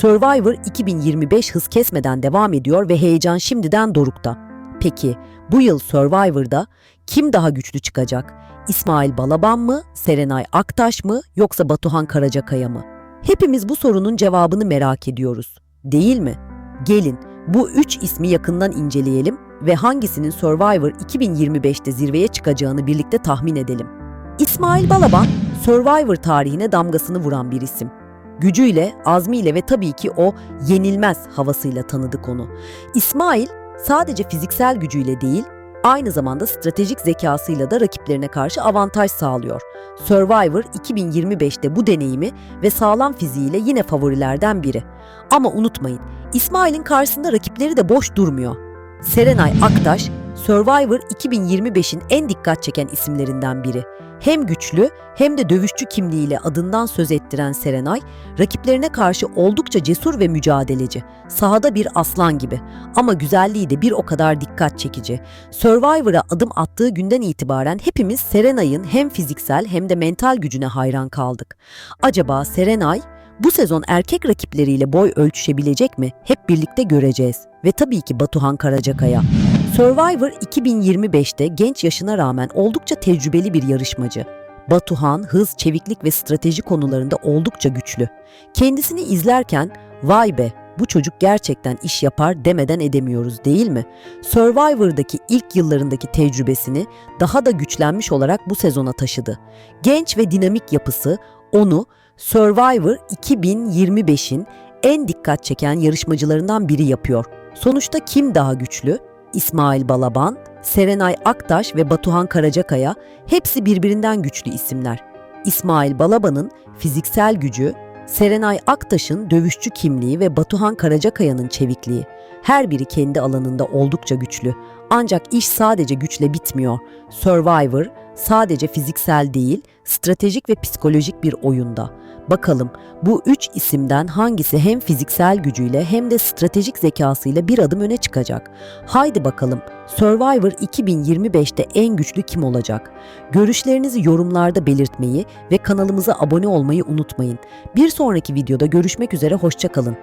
Survivor 2025 hız kesmeden devam ediyor ve heyecan şimdiden dorukta. Peki bu yıl Survivor'da kim daha güçlü çıkacak? İsmail Balaban mı, Serenay Aktaş mı yoksa Batuhan Karacakaya mı? Hepimiz bu sorunun cevabını merak ediyoruz. Değil mi? Gelin bu üç ismi yakından inceleyelim ve hangisinin Survivor 2025'te zirveye çıkacağını birlikte tahmin edelim. İsmail Balaban, Survivor tarihine damgasını vuran bir isim. Gücüyle, azmiyle ve tabii ki o yenilmez havasıyla tanıdık onu. İsmail sadece fiziksel gücüyle değil, aynı zamanda stratejik zekasıyla da rakiplerine karşı avantaj sağlıyor. Survivor 2025'te bu deneyimi ve sağlam fiziğiyle yine favorilerden biri. Ama unutmayın, İsmail'in karşısında rakipleri de boş durmuyor. Serenay Aktaş, Survivor 2025'in en dikkat çeken isimlerinden biri. Hem güçlü hem de dövüşçü kimliğiyle adından söz ettiren Serenay, rakiplerine karşı oldukça cesur ve mücadeleci. Sahada bir aslan gibi ama güzelliği de bir o kadar dikkat çekici. Survivor'a adım attığı günden itibaren hepimiz Serenay'ın hem fiziksel hem de mental gücüne hayran kaldık. Acaba Serenay bu sezon erkek rakipleriyle boy ölçüşebilecek mi? Hep birlikte göreceğiz. Ve tabii ki Batuhan Karacakaya. Survivor 2025'te genç yaşına rağmen oldukça tecrübeli bir yarışmacı. Batuhan hız, çeviklik ve strateji konularında oldukça güçlü. Kendisini izlerken vay be bu çocuk gerçekten iş yapar demeden edemiyoruz değil mi? Survivor'daki ilk yıllarındaki tecrübesini daha da güçlenmiş olarak bu sezona taşıdı. Genç ve dinamik yapısı onu Survivor 2025'in en dikkat çeken yarışmacılarından biri yapıyor. Sonuçta kim daha güçlü? İsmail Balaban, Serenay Aktaş ve Batuhan Karacakaya hepsi birbirinden güçlü isimler. İsmail Balaban'ın fiziksel gücü, Serenay Aktaş'ın dövüşçü kimliği ve Batuhan Karacakaya'nın çevikliği. Her biri kendi alanında oldukça güçlü. Ancak iş sadece güçle bitmiyor. Survivor sadece fiziksel değil, stratejik ve psikolojik bir oyunda. Bakalım bu üç isimden hangisi hem fiziksel gücüyle hem de stratejik zekasıyla bir adım öne çıkacak? Haydi bakalım Survivor 2025'te en güçlü kim olacak? Görüşlerinizi yorumlarda belirtmeyi ve kanalımıza abone olmayı unutmayın. Bir sonraki videoda görüşmek üzere hoşçakalın.